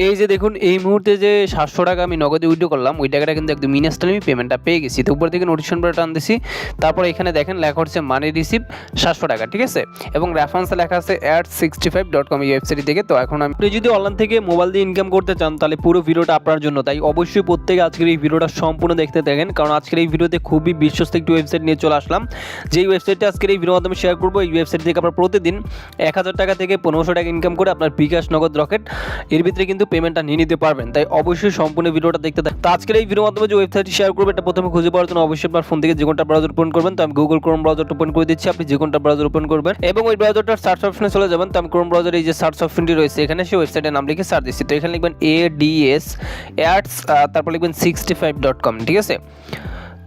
এই যে দেখুন, এই মুহূর্তে যে সাতশো টাকা আমি নগদে উইড্রো করলাম, ওই টাকাটা কিন্তু একদম ইনস্টল আমি পেমেন্টটা পেয়ে গেছি। তো উপর থেকে নোটিশন করে টান দিছি, তারপর এখানে দেখেন লেখা হচ্ছে মানি রিসিভ সাতশো টাকা, ঠিক আছে? এবং রেফারেন্সে লেখা আছে at sixty five dot com এই ওয়েবসাইট থেকে তো এখন আপনি যদি অনলাইন থেকে মোবাইল দিয়ে ইনকাম করতে চান, তাহলে পুরো ভিডিওটা আপনার জন্য। তাই অবশ্যই প্রত্যেকে আজকের এই ভিডিওটা সম্পূর্ণ দেখতে থাকেন, কারণ আজকের এই ভিডিওতে খুবই বিশ্বস্ত একটি ওয়েবসাইট নিয়ে চলে আসলাম। যেই ওয়েবসাইটটা আজকের এই ভিডিওর মাধ্যমে শেয়ার করব, এই ওয়েবসাইট থেকে আপনার প্রতিদিন এক হাজার টাকা থেকে পনেরোশো টাকা ইনকাম করে আপনার বিকাশ নগদ রকেট। এর ভিতরে কিন্তু পেমেন্টটা নিয়ে নিতে পারবেন। তাই অবশ্যই সম্পূর্ণ ভিডিওটা দেখতে থাকুন। তো আজকের এই ভিডিওর মাধ্যমে যে ওয়েবসাইটটি শেয়ার করবে, এটা প্রথমে খুঁজে পাওয়ার জন্য অবশ্যই আপনার ফোন থেকে যে কোনটা ব্রাউজার ওপেন করবেন, তো আমি গুগল ক্রোম ব্রাউজার ওপেন করে দিচ্ছি। আপনি যে কোনটা ব্রাউজার ওপেন করবেন, এবং ওই ব্রাউজারটার সার্চ অপশনে চলে যাবেন। তো আমি ক্রোম ব্রাউজারে এই যে সার্চ অপশনটি রয়েছে, এখানে সেই ওয়েবসাইটের নাম লিখে সার্চ দিচ্ছি। তো এখানে লিখবেন এ ডিএস অ্যাডস তারপর লিখবেন সিক্সটি ফাইভ ডট কম ঠিক আছে?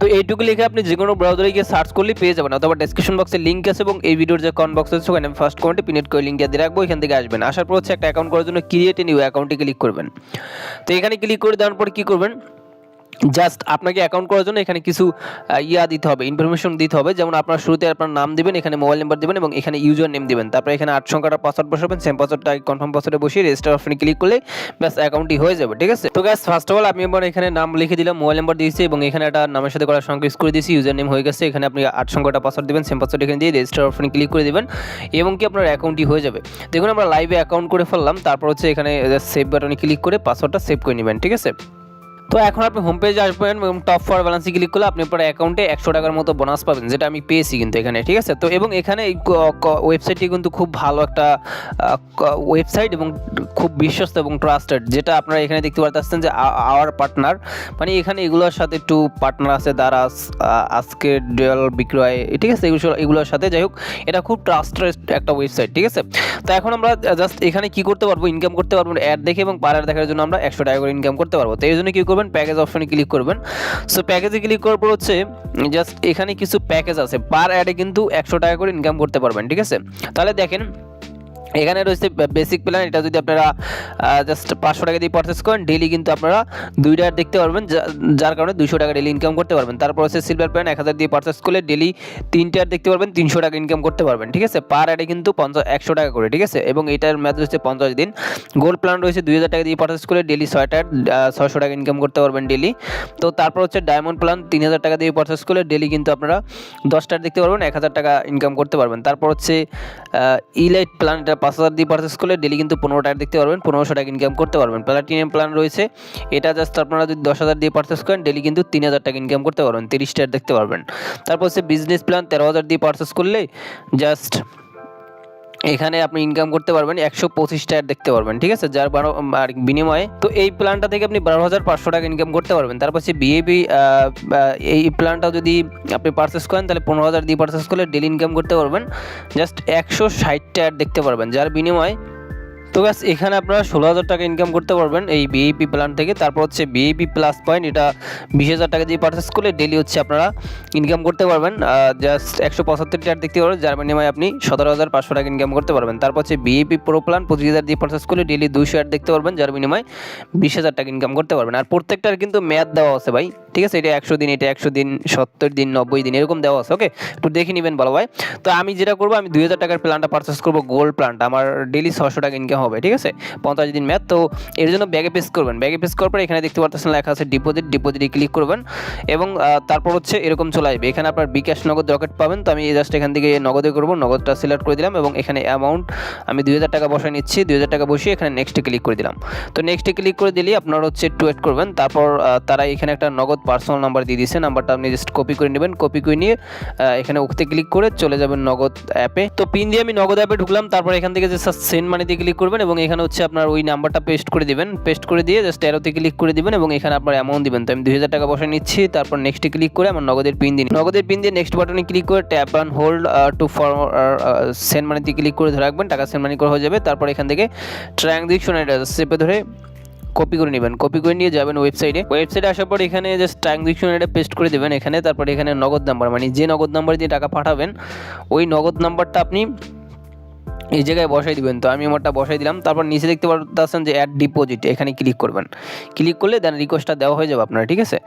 তো এইটুকু লিখে আপনি যে কোনো ব্রাউজারে গিয়ে সার্চ করলে পেয়ে যাবেন, অথবা ডেসক্রিপশন বক্সে লিঙ্ক আছে এবং এই ভিডিওর যে কমেন্ট বক্স আছে ওখানে ফার্স্ট কমেন্টে পিনেট করে লিঙ্ক দিয়ে রাখব, এখান থেকে আসবেন। আসার পর হচ্ছে একটা অ্যাকাউন্ট করার জন্য ক্রিয়েট নিউ অ্যাকাউন্টে ক্লিক করবেন। তো এখানে ক্লিক করে দেওয়ার পর কী করবেন? জাস্ট আপনাকে অ্যাকাউন্ট করার জন্য এখানে কিছু ইয়া দিতে হবে ইনফরমেশন দিতে হবে। যেমন আপনার শুরুতে আপনার নাম দিবেন, এখানে মোবাইল নাম্বার দিবেন এবং এখানে ইউজার নেম দিবেন। তারপরে এখানে আট সংখ্যাটা পাসওয়ার্ড বসাবেন সেম পাসওয়ার্ডটা কনফার্ম পাসওয়ার্ডে বসিয়ে রেজিস্টার অপশনে ক্লিক করলে ব্যাস অ্যাকাউন্টটি হয়ে যাবে, ঠিক আছে? তো গ্যাস ফার্স্ট অফ অল আমি এবার এখানে নাম লিখে দিলাম মোবাইল নাম্বার দিয়েছি এবং এখানে একটা নামের সাথে করার সংখ্যা করে দিয়েছি ইউজার নেম হয়ে গেছে। এখানে আপনি আট সংখ্যাটা পাসওয়ার্ড দিবেন সেম পাসওয়ার্ড এখানে দিয়ে রেজিস্টার অপশনে ক্লিক করে দিবেন এবং কি আপনার অ্যাকাউন্টটি হয়ে যাবে। দেখুন আমরা লাইভে অ্যাকাউন্ট করে ফেললাম, তারপর হচ্ছে এখানে সেভ বাটনে ক্লিক করে পাসওয়ার্ডটা সেভ করে নেবেন, ঠিক আছে? তো এখন আপনি হোম পেজে আসবেন এবং টপ ফর ব্যালেন্সে ক্লিক করলে আপনি আপনার অ্যাকাউন্টে একশো টাকার মতো বোনাস পাবেন, যেটা আমি পেয়েছি কিন্তু এখানে, ঠিক আছে? তো এবং এখানে এই ওয়েবসাইটটি কিন্তু খুব ভালো একটা ওয়েবসাইট এবং খুব বিশ্বস্ত এবং ট্রাস্টেড যেটা আপনারা এখানে দেখতে পাচ্ছেন যে আওয়ার পার্টনার মানে এখানে এগুলোর সাথে একটু পার্টনার আছে দারাস আজকে ডুয়েল বিক্রয়, ঠিক আছে? এগুলো এগুলোর সাথে যাই হোক, এটা খুব ট্রাস্টেড একটা ওয়েবসাইট ঠিক আছে? তো এখন আমরা জাস্ট এখানে কি করতে পারব? ইনকাম করতে পারব অ্যাড দেখে এবং পার দেখার জন্য আমরা একশো টাকা করে ইনকাম করতে পারব। তো এই জন্য কী করবেন প্যাকেজ অপশনে ক্লিক করবেন। সো প্যাকেজে ক্লিক করার পর হচ্ছে জাস্ট এখানে কিছু প্যাকেজ আছে। পার অ্যাডে কিন্তু একশো টাকা করে ইনকাম করতে পারবেন, ঠিক আছে? তাহলে দেখেন এখানে রয়েছে বেসিক প্ল্যান এটা যদি আপনারা জাস্ট পাঁচশো টাকা দিয়ে পারচেস করেন ডেলি কিন্তু আপনারা দুইটা ad দেখতে পারবেন যার কারণে দুশো টাকা ডেলি ইনকাম করতে পারবেন। তারপর হচ্ছে সিলভার প্ল্যান এক হাজার দিয়ে পারচেস করলে ডেলি তিনটে ad দেখতে পারবেন, তিনশো টাকা ইনকাম করতে পারবেন, ঠিক আছে? পার অ্যাডে কিন্তু পঞ্চাশ, একশো টাকা করে, ঠিক আছে? এবং এটার মেয়াদ রয়েছে পঞ্চাশ দিন। গোল্ড প্ল্যান রয়েছে দুই হাজার টাকা দিয়ে পারচেস করলে ডেলি ছয়টা ছয়শো টাকা ইনকাম করতে পারবেন ডেলি তো তারপর হচ্ছে ডায়মন্ড প্ল্যান তিন হাজার টাকা দিয়ে পারচেস করলে ডেলি কিন্তু আপনারা দশটা ad দেখতে পারবেন, এক হাজার টাকা ইনকাম করতে পারবেন। তারপর হচ্ছে ইলাইট প্ল্যান এটা পাঁচ হাজার দিয়ে পারচেস করলে ডেলি কিন্তু পনেরো টাকা দেখতে পারবেন, পনেরোশো টাকা ইনকাম করতে পারবেন। প্লাটিনিয়াম প্ল্যান রয়েছে, এটা জাস্ট আপনারা যদি দশ হাজার দিয়ে পারচেস করেন ডেলি কিন্তু তিন হাজার টাকা ইনকাম করতে পারবেন, তিরিশ টাকা দেখতে পারবেন। তারপর হচ্ছে বিজনেস প্ল্যান তেরো হাজার দিয়ে পারচেস করলে জাস্ট এখানে আপনি ইনকাম করতে পারবেন একশো পঁচিশ টাকা দেখতে পারবেন, ঠিক আছে? যার বারো আর বিনিময়ে। তো এই প্ল্যানটা থেকে আপনি বারো হাজার পাঁচশো টাকা ইনকাম করতে পারবেন। তারপর সে বিএবি এই প্ল্যানটা যদি আপনি পারচেস করেন, তাহলে পনেরো হাজার দিয়ে পারচেস করলে ডেলি ইনকাম করতে পারবেন। জাস্ট একশো ষাট টাকা দেখতে পারবেন। যার বিনিময়ে তো ব্যাস এখানে আপনারা ষোলো হাজার টাকা ইনকাম করতে পারবেন এই বিএপি প্ল্যান থেকে। তারপর হচ্ছে বিএপি প্লাস পয়েন্ট এটা বিশ হাজার টাকা দিয়ে পারচেস করলে ডেলি হচ্ছে আপনারা ইনকাম করতে পারবেন। জাস্ট একশো পঁচাত্তর টাকা দেখতে পারবেন যার বিনিময়ে আপনি সতেরো হাজার পাঁচশো টাকা ইনকাম করতে পারবেন। তারপর হচ্ছে বিএপি প্রো প্ল্যান পঁচিশ হাজার দিয়ে পারচেস করলে ডেলি দুইশো অ্যাড দেখতে পারবেন, যার বিনিময়ে বিশ হাজার টাকা ইনকাম করতে পারবেন। আর প্রত্যেকটার কিন্তু ম্যাথ দেওয়া আছে ভাই, ঠিক আছে? এটা একশো দিন, এটা একশো দিন, সত্তর দিন, নব্বই দিন, এরকম দেওয়া আছে ওকে একটু দেখে নেবেন ভালো ভাই। তো আমি যেটা করব, আমি দুই হাজার টাকার প্ল্যানটা পারচেস করব গোল্ড প্ল্যানটা আমার ডেলি ছশো টাকা ইনকাম হবে, ঠিক আছে? পঞ্চাশ দিন ম্যাথ তো এর জন্য ব্যাগে পেস করবেন। ব্যাগে পেস করার পর এখানে দেখতে পাচ্ছেন লেখা আছে ডিপোজিট ডিপোজিটে ক্লিক করবেন এবং তারপর হচ্ছে এরকম চলে আসবে। এখানে আপনার বিকাশ নগদ রকেট পাবেন, তো আমি জাস্ট এখান থেকে নগদে করব, নগদটা সিলেক্ট করে দিলাম এবং এখানে অ্যামাউন্ট আমি দুই হাজার টাকা বসায় নিচ্ছি, দুই হাজার টাকা বসিয়ে এখানে নেক্সটে ক্লিক করে দিলাম। তো নেক্সটে ক্লিক করে দিলেই আপনার হচ্ছে একটু ওয়েট করবেন, তারপর তারা এখানে একটা নগদ পার্সোনাল নাম্বার দিয়ে দিয়েছে নাম্বারটা আপনি জাস্ট কপি করে নেবেন কপি করে নিয়ে এখানে ওতে ক্লিক করে চলে যাবেন নগদ অ্যাপে তো পিন দিয়ে আমি নগদ অ্যাপে ঢুকলাম, তারপর এখান থেকে যে সেন্ড মানিতে ক্লিক করবেন এবং এখানে হচ্ছে আপনার ওই নাম্বারটা পেস্ট করে দিবেন। পেস্ট করে দিয়ে জাস্ট অ্যারোতে ক্লিক করে দিবেন এবং এখানে আপনার অ্যামাউন্ট দিবেন। তো আমি দুই হাজার টাকা বসে নিচ্ছি, তারপর নেক্সটে ক্লিক করে আমার নগদের পিন দিন নগদের পিন দিয়ে নেক্সট বাটনে ক্লিক করে tap and hold to for send মানিতে ক্লিক করে ধরে রাখবেন, টাকা সেন্ড মানি করা হয়ে যাবে। তারপর এখান থেকে ট্রানজেকশন এটা চেপে ধরে কপি করে নেবেন। কপি করে নিয়ে যাবেন ওয়েবসাইটে ওয়েবসাইটে আসার পর এখানে জাস্ট ট্রানজেকশন এটা পেস্ট করে দেবেন এখানে। তারপর এখানে নগদ নাম্বার মানে যে নগদ নাম্বার দিয়ে টাকা পাঠাবেন, ওই নগদ নাম্বারটা আপনি এই জায়গায় বসাই দিবেন। তো আমি আমারটা বসাই দিলাম। তারপর নিচে দেখতে পাচ্ছেন যে অ্যাড ডিপোজিট এখানে ক্লিক করবেন। ক্লিক করলে দেন রিকোয়েস্টটা দেওয়া হয়ে যাবে আপনার, ঠিক আছে?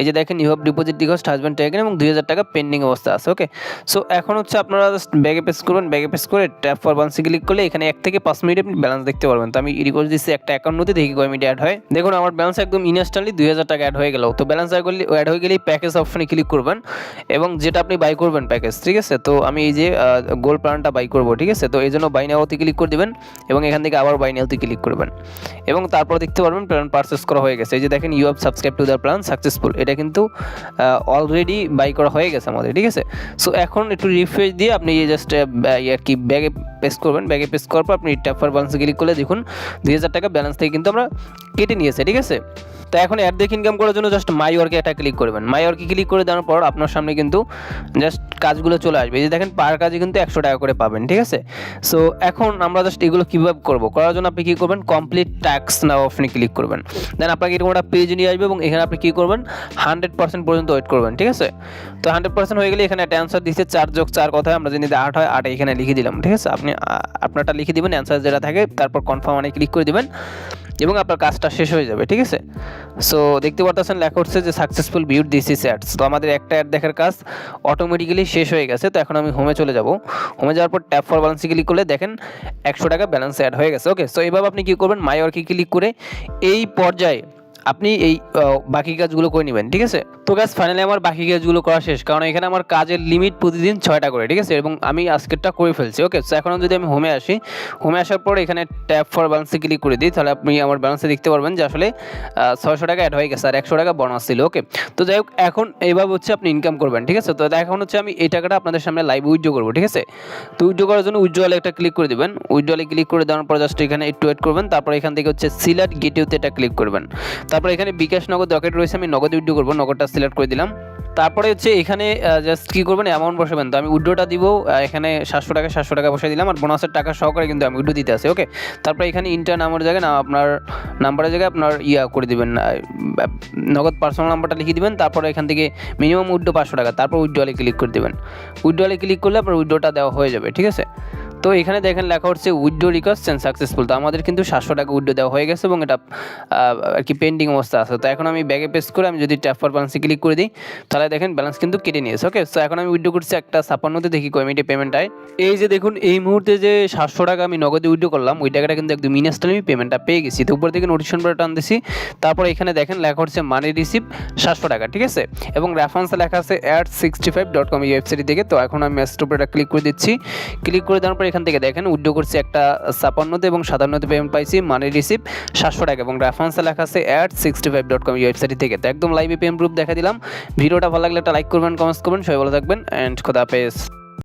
এই যে দেখেন you have deposit request has been taken এবং দুই হাজার টাকা পেন্ডিং অবস্থা আছে ওকে সো এখন হচ্ছে আপনারা জাস্ট ব্যাগে পেস করবেন ব্যাগে পেস করে ট্যাপ ফর বান্সে ক্লিক করলে এখানে এক থেকে পাঁচ মিনিট আপনি ব্যালেন্স দেখতে পারবেন। তো আমি রিকোয়েস্ট দিচ্ছি একটা অ্যাকাউন্টে দেখি কয় মিনিট অ্যাড হয়। দেখুন, আমার ব্যালেন্স একদম ইনস্ট্যান্টলি দুই হাজার টাকা অ্যাড হয়ে গেল। তো ব্যালেন্স অ্যাড হয়ে গেলেই প্যাকেজ অপশনে ক্লিক করবেন এবং যেটা আপনি বাই করবেন প্যাকেজ ঠিক আছে? তো আমি এই যে গোল্ড প্ল্যানটা বাই করব, ঠিক আছে? তো এই জন্য বাই নাওতে ক্লিক করে দেবেন এবং এখান থেকে আবার বাই নাওতে ক্লিক করবেন। এবং তারপর দেখতে পারবেন প্ল্যান পারচেস করা হয়ে গেছে। এই যে দেখেন you have subscribe to the plan successful এটা কিন্তু অলরেডি বাই করা হয়ে গেছে আমাদের, ঠিক আছে? সো এখন একটু রিফ্রেশ দিয়ে আপনি জাস্ট আর কি ব্যাগে পেস্ট করবেন। ব্যাগে পেস্ট করার পর আপনি ট্যাপার ব্যালেন্সে ক্লিক করলে দেখুন, দুই হাজার টাকা ব্যালেন্স থেকে কিন্তু আমরা কেটে নিয়েছে, ঠিক আছে? তো এখন অ্যাড দেখে ইনকাম করার জন্য জাস্ট মাই ওয়ার্কে একটা ক্লিক করবেন। মাই ওয়ার্কে ক্লিক করে দেওয়ার পর আপনার সামনে কিন্তু জাস্ট কাজগুলো চলে আসবে। এই যে দেখেন পার কাজে কিন্তু একশো টাকা করে পাবেন, ঠিক আছে? সো এখন আমরা জাস্ট এগুলো কীভাবে করব? করার জন্য আপনি কী করবেন? কমপ্লিট ট্যাক্স নাও অপশনে ক্লিক করবেন। দেন আপনাকে এরকম একটা পেজ নিয়ে আসবে এবং এখানে আপনি কী করবেন? হান্ড্রেড পার্সেন্ট পর্যন্ত ওয়েট করবেন, ঠিক আছে? তো হান্ড্রেড পার্সেন্ট হয়ে গেলে এখানে একটা অ্যান্সার দিচ্ছে চার যোগ চার কথায় আমরা যদি আট হয়, আট এখানে লিখে দিলাম, ঠিক আছে? আপনি আপনারটা লিখে দিবেন অ্যান্সার যেটা থাকে, তারপর কনফার্ম মানে ক্লিক করে দিবেন। এবং আপনার কাজটা শেষ হয়ে যাবে, ঠিক আছে? সো দেখতে পারতেছেন লেখা হচ্ছে যে successful but this is ads তো আমাদের একটা অ্যাড দেখার কাজ অটোমেটিক্যালি শেষ হয়ে গেছে, তো এখন আমি হোমে চলে যাব। হোমে যাওয়ার পর ট্যাপ ফর ব্যালেন্সে ক্লিক করলে দেখেন একশো টাকা ব্যালেন্স অ্যাড হয়ে গেছে ওকে সো এইভাবে আপনি কী করবেন মাই ওয়ার্কে ক্লিক করে এই পর্যায়ে আপনি এই বাকি কাজগুলো করে নেবেন, ঠিক আছে? তো গাছ ফাইনালি আমার বাকি কাজগুলো করা শেষ, কারণ এখানে আমার কাজের লিমিট প্রতিদিন ছয়টা করে, ঠিক আছে? এবং আমি আজকেরটা করে ফেলছি ওকে তো এখন যদি আমি হোমে আসি হোমে আসার পর এখানে ট্যাপ ফর ব্যালেন্সে ক্লিক করে দিই, তাহলে আপনি আমার ব্যালেন্সে দেখতে পারবেন যে আসলে ছয়শো টাকা অ্যাড হয়ে গেছে, আর একশো টাকা বোনাস ছিল ওকে তো যাই হোক, এখন এইভাবে হচ্ছে আপনি ইনকাম করবেন, ঠিক আছে? তো এখন হচ্ছে আমি এই টাকাটা আপনাদের সামনে লাইভ উইথড্র করব, ঠিক আছে? তো উইথড্র করার জন্য উইথড্রলে একটা ক্লিক করে দেবেন উইথড্রলে ক্লিক করে দেওয়ার পর জাস্ট এখানে একটু ওয়েট করবেন, তারপর এখান থেকে হচ্ছে সিলেক্ট গেটিউতে এটা ক্লিক করবেন। তারপর এখানে বিকাশ নগদ রকেট রয়েছে, আমি নগদ উইড্রো করব, নগদটা সিলেক্ট করে দিলাম। তারপরে হচ্ছে এখানে জাস্ট কী করবেন অ্যামাউন্ট বসাবেন। তো আমি উইড্রোটা দিব এখানে সাতশো টাকা সাতশো টাকা বসে দিলাম, আর বোনাসের টাকা সহকারে কিন্তু আমি উইড্রো দিতে আসি ওকে তারপরে এখানে ইন্টার নাম্বার জায়গায়, না, আপনার নাম্বারের জায়গায় আপনার ইয়া করে দিবেন নগদ পার্সোনাল নাম্বারটা লিখে দিবেন, তারপরে এখান থেকে মিনিমাম উইড্রো পাঁচশো টাকা, তারপর উইড্রোয়ালে ক্লিক করে দেবেন। উইড্রোয়ালে ক্লিক করলে আপনার উইড্রোটা দেওয়া হয়ে যাবে, ঠিক আছে? তো এখানে দেখেন লেখা হচ্ছে উইড্রো রিকোয়েস্ট অ্যান্ড সাকসেসফুল তো আমাদের কিন্তু সাতশো টাকা উইড্রো দেওয়া হয়ে গেছে এবং এটা আর কি পেন্ডিং অবস্থা আছে। তো এখন আমি ব্যাগে পেস করে আমি যদি ট্যাপ ফর ব্যালেন্সে ক্লিক করে দিই, তাহলে দেখেন ব্যালেন্স কিন্তু কেটে নিয়েছে ওকে সো এখন আমি উইড্রো করছি একটা ছাপ্পান্নতে, দেখি কয় মিনিটে পেমেন্ট হয় এই যে দেখুন, এই মুহূর্তে যে সাতশো টাকা আমি নগদে উইড্রো করলাম, ওই টাকাটা কিন্তু একদম ইনস্ট্যান্ট আমি পেমেন্টটা পেয়ে গেছি। তো উপর থেকে নোটিফিকেশন বাটন টান দিছি তারপর এখানে দেখেন লেখা হচ্ছে মানি রিসিভ সাতশো টাকা, ঠিক আছে? এবং রেফারেন্সে লেখা আছে at sixty five dot com এই ওয়েবসাইট থেকে তো এখন আমি ম্যাসেজ উপরে ক্লিক করে দিচ্ছি। ক্লিক করে দেওয়ার পর এখান থেকে দেখেন, উইড্রো করছি একটা ছাপান্নতে এবং সাতান্নতে পেমেন্ট পাইছি মানি রিসিভ সাতশো টাকা এবং রেফারেন্সে লেখা আছে at sixty five dot com website থেকে। তো একদম লাইভে পেমেন্ট প্রুফ দেখা দিলাম। ভিডিওটা ভালো লাগলে একটা লাইক করবেন কমেন্টস করবেন, সবাই ভালো থাকবেন অ্যান্ড খোদা হাফেজ।